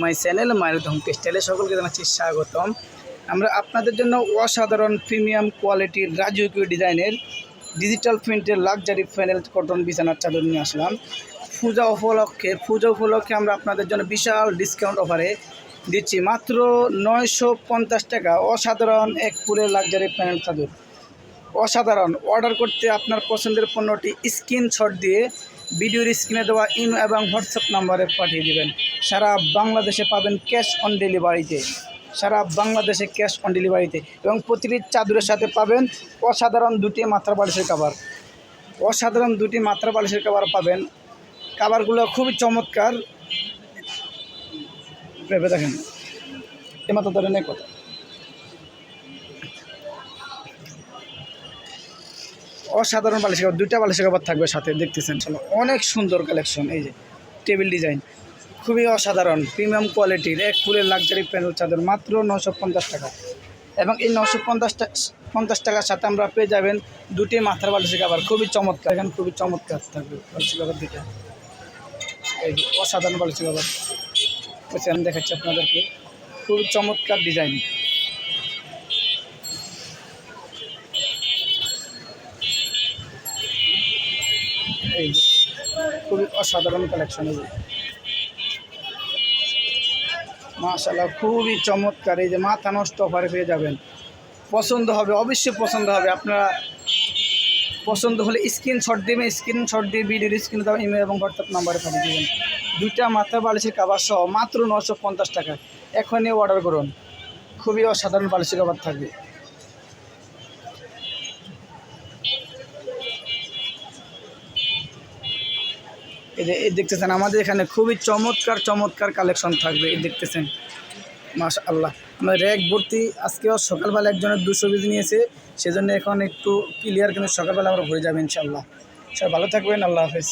My channel, মায়ের ধমকে স্টাইলে সকলকে জানাচ্ছি স্বাগতম। আমরা আপনাদের জন্য অসাধারণ প্রিমিয়াম কোয়ালিটির রাজকীয় ডিজাইনের ডিজিটাল প্রিন্টের লাক্সারি প্যানেল কটন বিছানার চাদর নিয়ে আসলাম। পূজা উপলক্ষে পূজা উপলক্ষে আমরা আপনাদের জন্য বিশাল ডিসকাউন্ট অফারে দিচ্ছি মাত্র নয়শো পঞ্চাশ টাকা। অসাধারণ এক পুরের লাক্সারি প্যানেল চাদর। অসাধারণ। অর্ডার করতে আপনার পছন্দের পণ্যটি স্ক্রিনশট দিয়ে ভিডিওর স্ক্রিনে দেওয়া ইন এবং হোয়াটসঅ্যাপ নাম্বারে পাঠিয়ে দেবেন। সারা বাংলাদেশে পাবেন ক্যাশ অন ডেলিভারিতে। সারা বাংলাদেশে ক্যাশ অন ডেলিভারিতে এবং প্রতিটি চাদরের সাথে পাবেন অসাধারণ দুটি মাত্রা বালিশের কাবার অসাধারণ দুটি মাত্রা বালিশের কাবার পাবেন। কাবারগুলো খুবই চমৎকার। ভেবে দেখেন। এ মাত্র ধরনের কথা। অসাধারণ বালিশের কাপড় দুইটা বালিশের কাপড় থাকবে সাথে, দেখতেছেন। চলো অনেক সুন্দর কালেকশন এই যে টেবিল ডিজাইন খুবই অসাধারণ প্রিমিয়াম কোয়ালিটির এক ফুলের লাক্সারি প্যানেল চাদর, মাত্র নশো পঞ্চাশ টাকা। এবং এই নশো পঞ্চাশ পঞ্চাশ টাকার সাথে আমরা পেয়ে যাবেন দুটি মাথার বালিশের কাপড় খুবই চমৎকার। এখানে খুবই চমৎকার থাকবে বালিশের কাপড় দুটা এই অসাধারণ বালিশের কাপড় আমি দেখাচ্ছি আপনাদেরকে। খুবই চমৎকার ডিজাইন এই খুবই অসাধারণ কালেকশন যে মাশাল্লাহ খুবই চমৎকার। এই যে মাথা নষ্ট অফারে পেয়ে যাবেন। পছন্দ হবে, অবশ্যই পছন্দ হবে। আপনারা পছন্দ হলে স্ক্রিনশট দেবেন স্ক্রিনশট দিয়ে ভিডিওর স্ক্রিনে দেবেন ইমেল এবং হোয়াটসঅ্যাপ নাম্বারে পাঠিয়ে দেবেন। দুইটা মাথা বালিশের কাবার সহ মাত্র নশো পঞ্চাশ টাকা এখনই অর্ডার করুন। খুবই অসাধারণ বালিশের কাবার থাকবে। এই দেখতেছেন, আমাদের এখানে খুবই চমৎকার চমৎকার কালেকশন থাকবে, এই দেখতেছেন। মাশা আল্লাহ আমরা র্যাক ভর্তি, আজকেও সকালবেলা একজনের দুশো পিস নিয়েছে, সেজন্য এখন একটু ক্লিয়ার কিন্তু সকালবেলা আমরা ভরে যাবে ইনশাল্লাহ সবাই ভালো থাকবেন, আল্লাহ হাফেজ।